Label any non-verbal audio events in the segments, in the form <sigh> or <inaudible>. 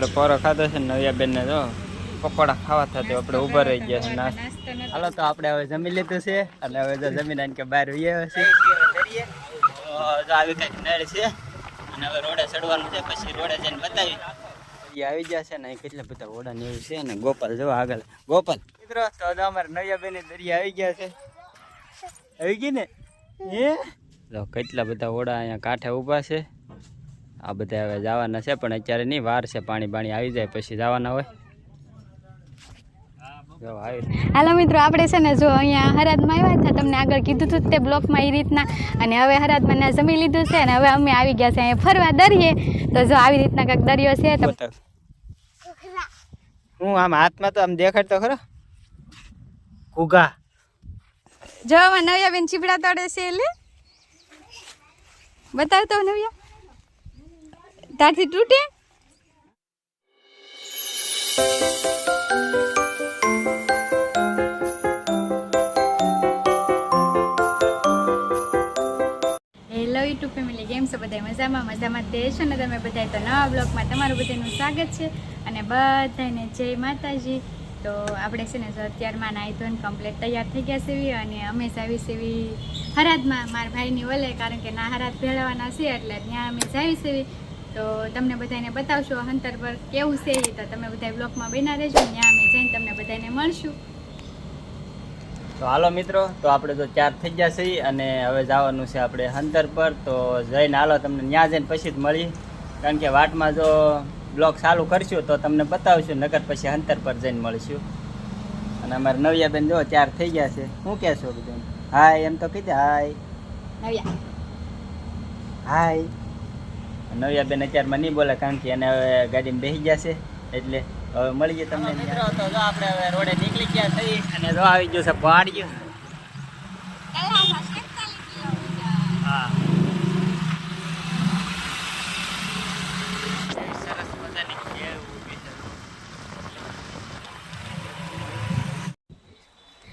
આપણે પોરો ખાધો છે ને નવ્યા બેનને જો પકોડા ખાવા થતા આપણે ઊભા રહી ગયા છે નાસ્તો હાલો તો આપણે હવે જમી લીધું છે અને હવે જો જમીન આને કે બહાર ઉઈએ છે. તો જો આવી કંઈક નળ છે અને હવે રોડે ચડવાનું છે પછી રોડે જઈને બતાવી આવી ગયા છે ને અહીં કેટલા બધા ઓડા ને એવું છે ને ગોપાલ જો આગળ. ગોપાલ. મિત્રો તો અમારે નવ્યા બેન દરિયા આવી ગયા છે. આવી ગઈ ને? હે? કેટલા બધા ઓડા અહીંયા કાંઠે ઊભા છે. આ બધા હવે જવાના છે પણ અત્યારે નહીં વાર છે પાણી પાણી આવી જાય પછી જવાના હોય. હાલો મિત્રો આપણે છે ને જો અહીંયા હરાદમાં આવ્યા હતા તમને આગળ કીધું હતું જ તે બ્લોકમાં એ રીતના અને હવે હરાદમાં ના જમી લીધું છે અને હવે અમે આવી ગયા છે અહીંયા ફરવા દરિયે. તો જો આવી રીતના કંઈક દરિયો છે તો હું આમ હાથમાં તો આમ દેખાડતો ખરો? ઘૂઘા. જો આમાં નવ્યા બેન ચીપડા તોડે છે એટલે. બતાવતો નવ્યા. તારથી તૂટે? હેલો યુટ્યુબ ફેમિલી કેમ છો બધા? મજામાં? મજામાં તે છો ને તમે બધા તો નવા બ્લોગમાં તમારું બધાનું સ્વાગત છે અને બધાને જય માતાજી. તો આપણે છે ને અત્યારમાં નાહી ધોઈને કમ્પ્લેટ તૈયાર થઈ ગયા છે અને અમે જાવી સેવી હરાદમાં મારા ભાઈની ઓલે કારણ કે ના હરાદ ભેળવવાના છે એટલે ત્યાં અમે જાવી સેવી તો તમને બધાને બતાવશો હંતર પર કેવું છે તો તમે બધા બ્લોગમાં બના રહેજો. ત્યાં અમે જઈને તમને બધાને મળશું. તો હાલો મિત્રો તો આપણે તો ચાર થઈ ગયા છીએ અને હવે જવાનું છે આપણે હંતર પર. તો જઈને હાલો તમને ત્યાં જઈને પછી જ મળી. કારણ કે વાટમાં જો બ્લોક ચાલુ કરશું તો તમને બતાવશું નગર પછી હંતર પર જઈને મળીશું. અને અમારે નવિયાબેન જો ચાર થઈ ગયા છે. શું કહેશો બધું હાય એમ તો કીધે હાય નવ્યા. હાય નવિયાબેન અત્યારમાં નહીં બોલે કારણ કે એને હવે ગાડીમાં બેસી ગયા છે એટલે હવે મળી જાય તમને મિત્રો તો જો આપણે હવે રોડે નીકળી ગયા થઈ અને જો આવી ગયું છે પાડ્યું હા. સરસ મજાની ખેર ઊભી છે.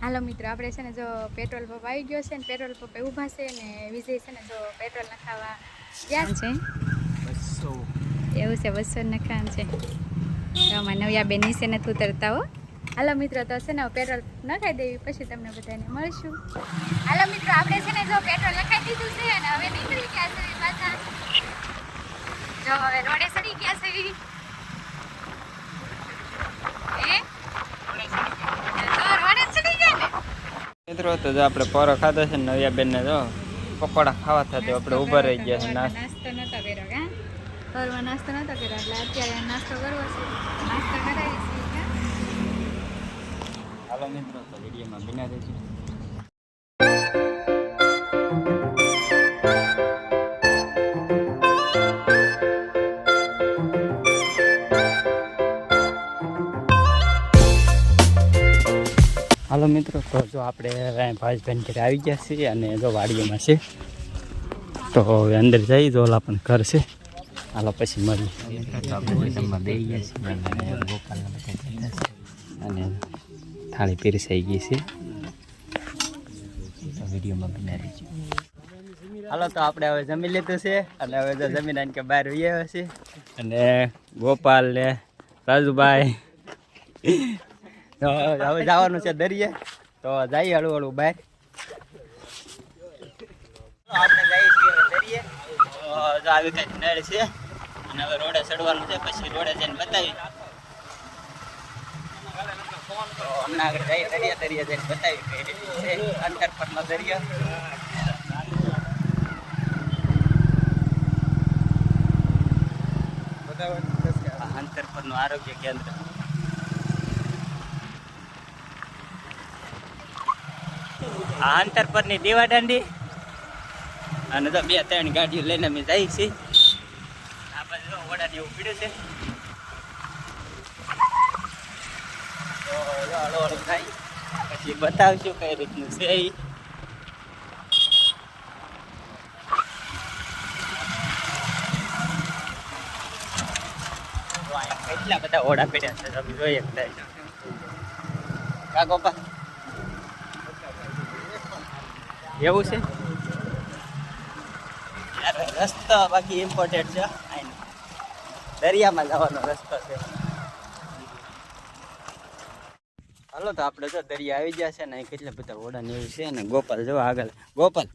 હાલો મિત્રો આપણે છે ને જો પેટ્રોલ પંપ આવી ગયો છે ને પેટ્રોલ પંપે ઊભા છે ને વિજય છે ને જો પેટ્રોલ નખાવા ગયા છે. બસો. એવું છે બસો નખાવાનું છે. તો આમાં નવ્યા બેન નીચે નથી ઉતરતા હો. હાલો મિત્રો તો છે ને પેટ્રોલ નખાઈ દેવી પછી તમને બધાને મળશું. હાલો મિત્રો આપણે છે ને જો પેટ્રોલ નખાઈ દીધું છે અને હવે નીકળી ગયા છે પાછા. જો હવે રોડે ચડી ગયા છે. એ તો રોડે ચડી ગયા ને? મિત્રો તો જો આપણે પોરો ખાધો છે ને નવિયાબેન ને જો પકોડા ખાવા થતા આપણે ઊભા રહી ગયા છે નાસ્તો. નાસ્તો નતો કર્યો. કા ઘરમાં નાસ્તો નતો કર્યો, એટલે અત્યારે નાસ્તો કરવો છે. નાસ્તો કરાવી હાલો મિત્રો, તો જો આપણે ભાઈબેન ઘરે આવી ગયા છીએ અને જો વાડીઓમાં છે. તો અંદર જઈ જો ઓલા પણ ઘર છે. હાલો પછી મળી અને થાળી પીરસાઈ ગઈ છે હાલો, તો આપણે હવે જમી લીધું છે અને હવે તો જમીન આને કે બહાર ઉઈએ છે અને ગોપાલ ને રાજુભાઈ. હવે જવાનું છે દરિયે. તો જઈએ હળવું હળવું બહાર આપણે જઈએ છીએ દરિયે. છે. હવે રોડે ચડવાનું છે, પછી રોડે જઈને બતાવી. દરિયા દરિયા જઈને બતાવી અંતર પરનો દરિયો. આરોગ્ય કેન્દ્ર. આ અંતર પરની દીવા દાંડી અને તો બે ત્રણ ગાડીઓ લઈને અમે જઈએ છીએ. આ ને એવું પીડ્યું છે. હળો થાય પછી બતાવશું કઈ રીતનું છે. કેટલા બધા ઓડા પીડ્યા છે, તમે કા ગોપા એવું છે? રસ્તો બાકી ઇમ્પોર્ટેન્ટ છે. દરિયામાં જવાનો રસ્તો છે. હાલો તો આપણે તો દરિયા આવી ગયા છે ને કેટલા બધા ઓડા ને એવું છે ને ગોપાલ જો આગળ. ગોપાલ,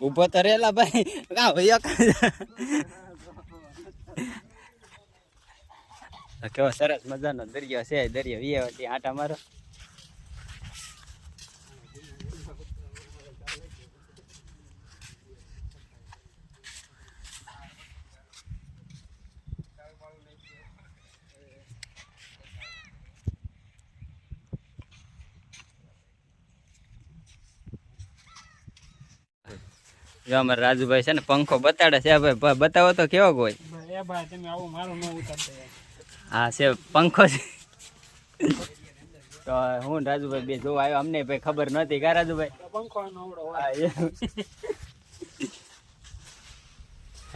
ઊભો તો રેલા ભાઈ. કા ભાઈ કેવો સરસ મજાનો દરિયો છે, દરિયો વિયે આટા મારો. જો અમારે રાજુભાઈ છે ને પંખો બતાડે છે. ભાઈ બતાવો તો કેવો યાર. હા છે પંખો છે. તો હું રાજુભાઈ બે જોવા આવ્યો. અમને ભાઈ ખબર નહોતી કા રાજુભાઈ? પંખો.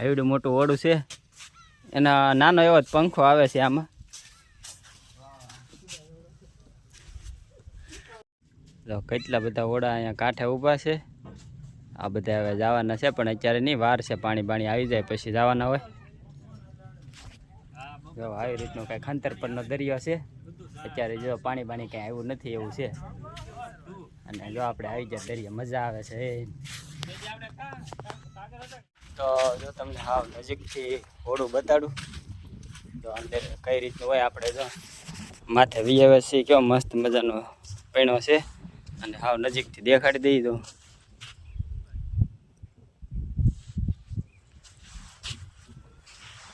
એવડું મોટું ઓડું છે. એના નાનો એવો જ પંખો આવે છે આમાં. કેટલા બધા ઓડા અહીંયા કાંઠે ઊભા છે. આ બધા હવે જવાના છે, પણ અત્યારે નહીં, વાર છે, પાણી બાણી આવી જાય પછી જવાના હોય. જો આવી રીતનો કાંઈ ખંતર પરનો દરિયો છે. અત્યારે જો પાણી બાણી કાંઈ આવ્યું નથી એવું છે. અને જો આપણે આવી જાય દરિયા, મજા આવે છે. તો જો તમને હાવ નજીકથી ઘોડું બતાડું. તો અંદર કઈ રીતનું હોય આપણે જો માથે વીએવસી કેવો મસ્ત મજાનો પૈણો છે. અને હાવ નજીકથી દેખાડી દઈ દઉં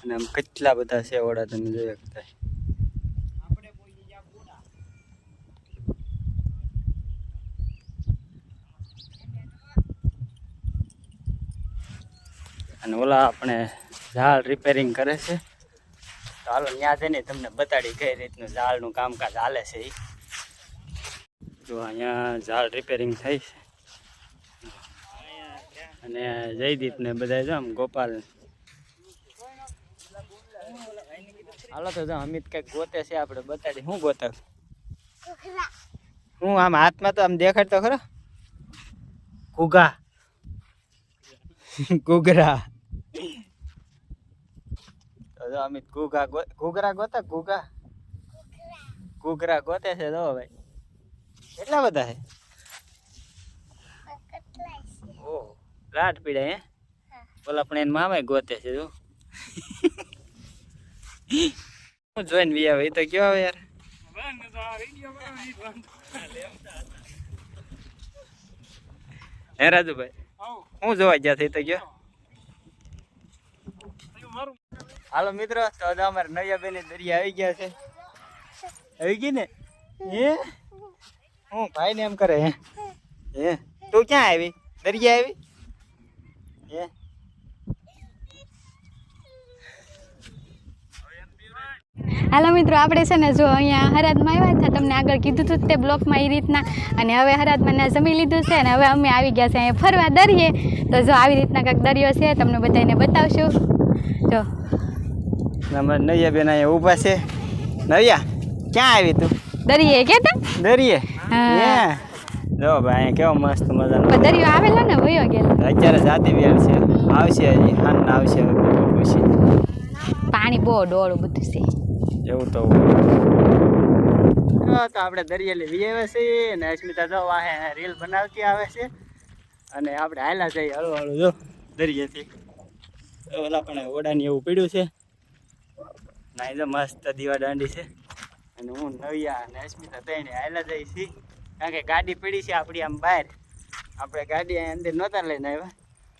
અને આમ કેટલા બધા ઓડા તમે જોઈ શકતા. અને ઓલા આપણે ઝાડ રિપેરિંગ કરે છે. હાલો ત્યાં જઈને તમને બતાડી કઈ રીતનું ઝાડનું કામકાજ હાલે છે એ જો અહીંયા ઝાડ રિપેરિંગ થઈ છે. અને જયદીપ ને બધા જો આમ ગોપાલ હાલો તો જો અમિત કંઈક ગોતે છે આપણે બતાડી. શું ગોતે હું આમ હાથમાં તો આમ દેખાડ તો ખરો? ઘૂઘા. ઘૂઘરા. તો અમિત ઘૂઘા ઘૂઘરા ગોતા ઘૂઘા? ઘૂઘરા ગોતે છે જો ભાઈ. કેટલા બધા છે? ઓ રાત પીડા હે? ઓલા પણ એને મામા ગોતે છે જો. હું જોઈને બી આવે એ તો કયો આવે યાર બંધ તો આ વીડિયો બનાવવાની જ બંધ. હે રાજુભાઈ આવું. હું જોવા ગયા થઈ તો કયો પેલું મારું હાલો મિત્રો તો હવે અમારે નૈયા બેન દરિયા આવી ગયા છે આવી ગઈ ને હે હું ભાઈ ને એમ કરે હે હે તું ક્યાં આવી દરિયા આવી હે હાલો મિત્રો આપણે છે ને જો અહીંયા હરાદમાં આવ્યા હતા તમને આગળ કીધું હતું તે બ્લોકમાં એ રીતના. અને હવે હરાદમાં ના જમી લીધું છે અને હવે અમે આવી ગયા છે અહીંયા ફરવા દરિયે. તો જો આવી રીતના કંઈક દરિયો છે તમને બધાને બતાવશું. જો. નૈયા બેન અહીંયા ઊભા છે. નૈયા ક્યાં આવી તું? દરિયે કે દરિયે? હા. જો ભાઈ કેવો મસ્ત મજાનો પણ દરિયો આવેલો ને વયો ગયેલો. અત્યારે જાતી વેર છે. આવશે હજી હાન આવશે પછી પાણી બહુ ડોળું બધું છે. એવું તો તો આપણે દરિયે લેવી આવે છે ને અસ્મિતા જો વાહે રીલ બનાવતી આવે છે. અને આપણે હાલા જઈએ હળુ હળું જો, દરિયેથી. ઓલા પણ ઓડાની એવું પીડ્યું છે. ના તો મસ્ત દીવા દાંડી છે. અને હું, નવિયા અને અસ્મિતા તઈને હાલા જઈ છીએ. કારણ કે ગાડી પડી છે આપણી આમ બહાર. આપણે ગાડી અંદર નહોતા લઈને આવ્યા.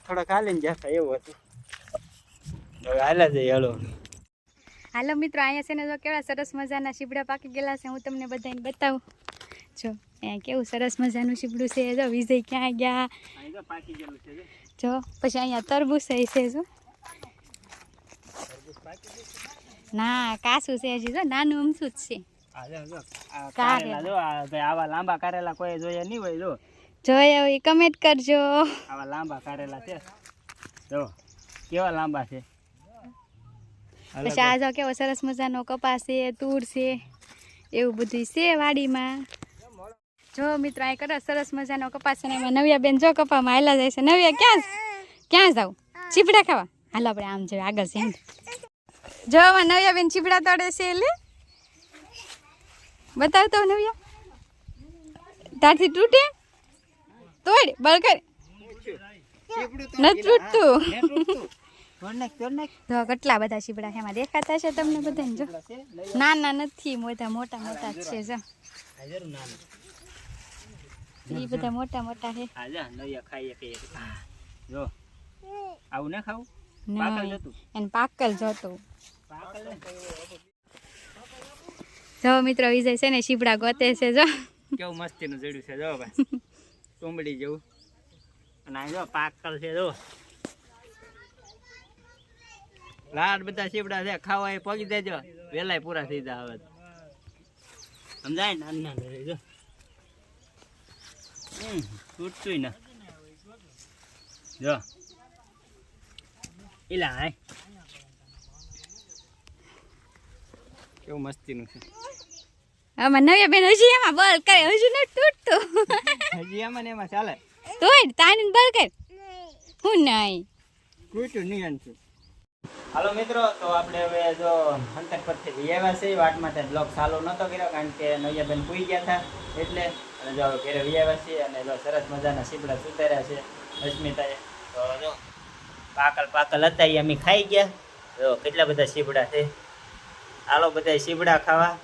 થોડોક હાલીને જતા, એવું હતું. હાલા જઈએ હળવું હાલો મિત્રો અહીંયા છે ને જો કેવા સરસ મજાના શીપડા પાકી ગયેલા છે હું તમને બધાને બતાવું. જો અહીંયા કેવું સરસ મજાનું શીપડું છે જો વિજય ક્યાં ગયા? જો. પછી અહીંયા તરબૂચ છે જો. ના કાસું છે હજી જો નાનું અમસું જ છે. આવા લાંબા કારેલા કોઈ જોયા નહીં હોય જો. કમેન્ટ કરજો. આવા લાંબા કારેલા છે. જો કેવા લાંબા છે? પછી આ જો કેવો સરસ મજાનો કપાસ છે તૂર છે એવું બધું છે વાડીમાં. જો મિત્રો અહીં કરો સરસ મજાનો કપાસ છે ને એમાં નવ્યા બેન જો કપામાં હાલા જાય છે. નવ્યા ક્યાં ક્યાં જાવ? ચીપડા ખાવા? હાલો આપણે આમ જોઈએ આગળ છે જો આમાં નવ્યા બેન ચીપડા તોડે છે એટલે. બતાવતો નવિયા નવ્યા. તારથી તૂટે? તોડ બળકર નથી તૂટતું. કેટલા બધા શીપડા છે? એમાં દેખાતા છે તમને બધાને જો. નાના નથી મોટા મોટા મોટા જ છે જો. એ બધા મોટા મોટા છે. જો આવું ના ખાવું? પાકલ એને પાકલ જોતું. જો મિત્રો વિજય છે ને શીપડા ગોતે છે જો. કેવું મસ્તીનું જડ્યું છે જો ભાઈ. <laughs> ટુંબડી જેવું. અને જો પાકલ છે જો. લાડ બધા શીપડા છે ખાવા એ પગી દેજો. વેલાય પૂરા થઈ જાય હવે સમજાય ને? નાના નાના જો. હમ, તૂટતુંય ના. જો. એલા હાય કેવું મસ્તીનું છે. આમાં નવ્યા બેન હજી એમાં બળ કરે હજી નથી તૂટતું. હજી એમાં ને એમાં ચાલે? તોય તાની બળ કર. હું નહીં. તૂટ્યું નહીં અંતું હાલો મિત્રો, તો આપણે હવે જો અંતર પરથી આવ્યા છે વાટમાં ત્યાં બ્લોક ચાલુ નહોતો કર્યો કારણ કે નૈયાબેન પૂઈ ગયા હતા એટલે અને જો ઘરે આવ્યા છીએ અને જો સરસ મજાના સીપડા સુધાર્યા છે અસ્મિતાએ તો જો પાકલ પાકલ હતા એ અમે ખાઈ ગયા. જો કેટલા બધા સીપડા છે. હાલો બધા સીપડા ખાવા.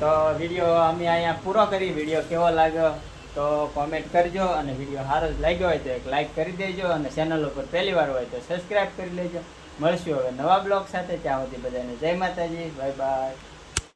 તો વીડિયો અમે અહીંયા પૂરો કરી. વીડિયો કેવો લાગ્યો તો કોમેન્ટ કરજો અને વીડિયો સારો જ લાગ્યો હોય તો એક લાઇક કરી દેજો અને ચેનલ ઉપર પહેલી વાર હોય તો સબસ્ક્રાઈબ કરી લેજો. મળશું હવે નવા બ્લોગ સાથે ત્યાં સુધી બધાને જય માતાજી બાય બાય.